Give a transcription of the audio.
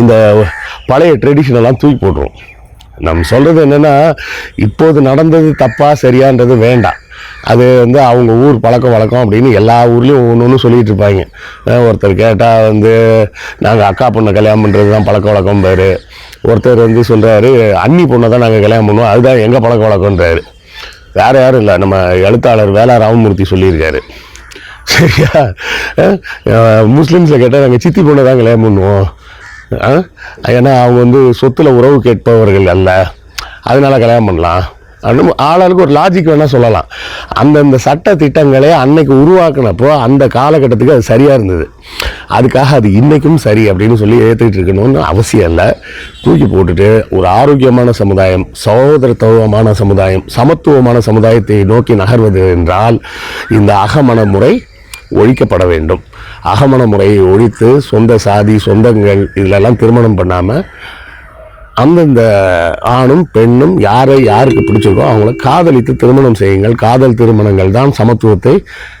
இந்த பழைய ட்ரெடிஷனெல்லாம் தூக்கி போட்டுரும். நம்ம சொல்கிறது என்னென்னா இப்போது நடந்தது தப்பாக சரியான்றது வேண்டாம். அது வந்து அவங்க ஊர் பழக்கம் வழக்கம் அப்படின்னு எல்லா ஊர்லேயும் ஒன்று ஒன்று சொல்லிகிட்டு இருப்பாங்க. ஒருத்தர் கேட்டால் வந்து நாங்கள் அக்கா பொண்ணை கல்யாணம் பண்ணுறது தான் பழக்க வழக்கம் பேர் ஒருத்தர் வந்து சொல்கிறாரு அண்ணி பொண்ணை தான் நாங்கள் கல்யாணம் பண்ணுவோம் அதுதான் எங்கள் பழக்க வழக்கம்ன்றாரு. வேறு யாரும் இல்லை நம்ம எழுத்தாளர் வேலா ராமமூர்த்தி சொல்லியிருக்காரு. சரியா? முஸ்லீம்ஸில் கேட்டால் நாங்கள் சித்தி பொண்ணை தான் கல்யாணம் பண்ணுவோம். ஏன்னா அவங்க வந்து சொத்துல உறவு கேட்பவர்கள் அல்ல. அதனால் கல்யாணம் பண்ணலாம். அப்படின்னு ஆளாளுக்கு ஒரு லாஜிக் வேணால் சொல்லலாம். அந்தந்த சட்ட திட்டங்களே அன்னைக்கு உருவாக்குனப்போ அந்த காலகட்டத்துக்கு அது சரியாக இருந்தது. அதுக்காக அது இன்றைக்கும் சரி அப்படின்னு சொல்லி ஏற்றுக்கிட்டு இருக்கணும்னு அவசியம் இல்லை. தூக்கி போட்டுட்டு ஒரு ஆரோக்கியமான சமுதாயம் சகோதரத்துவமான சமுதாயம் சமத்துவமான சமுதாயத்தை நோக்கி நகர்வது என்றால் இந்த அகமன முறை ஒழிக்கப்பட வேண்டும். அகமண முறையை ஒழித்து சொந்த சாதி சொந்தங்கள் இதிலெல்லாம் திருமணம் பண்ணாமல் அந்தந்த ஆணும் பெண்ணும் யாரை யாருக்கு பிடிச்சிருக்கோ அவங்கள காதலித்து திருமணம் செய்யுங்கள். காதல் திருமணங்கள் தான் சமத்துவத்தை